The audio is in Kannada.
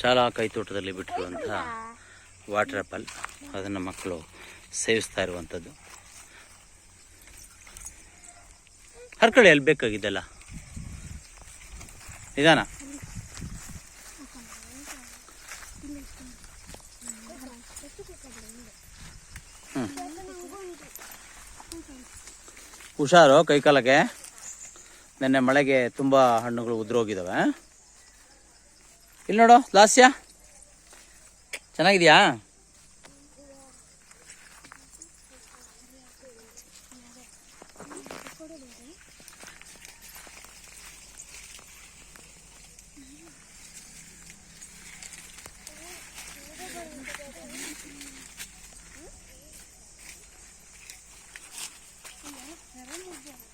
ಶಾಲಾ ಕೈತೋಟದಲ್ಲಿ ಬಿಟ್ಟಿರುವಂತಹ ವಾಟರ್ ಆಪಲ್ ಅದನ್ನು ಮಕ್ಕಳು ಸೇವಿಸ್ತಾ ಇರುವಂಥದ್ದು. ಹರ್ಕಳಿ ಅಲ್ಲಿ ಬೇಕಾಗಿದ್ದಲ್ಲ? ನಿಧಾನ. ಹುಷಾರು ಕೈಕಾಲಕ್ಕೆ. ನಿನ್ನೆ ಮಳೆಗೆ ತುಂಬ ಹಣ್ಣುಗಳು ಉದುರೋಗಿದ್ದಾವೆ ಇಲ್ಲಿ ನೋಡು ಲಾಸ್ಯ? ಚೆನ್ನಾಗಿದೆಯಾ? Наверное,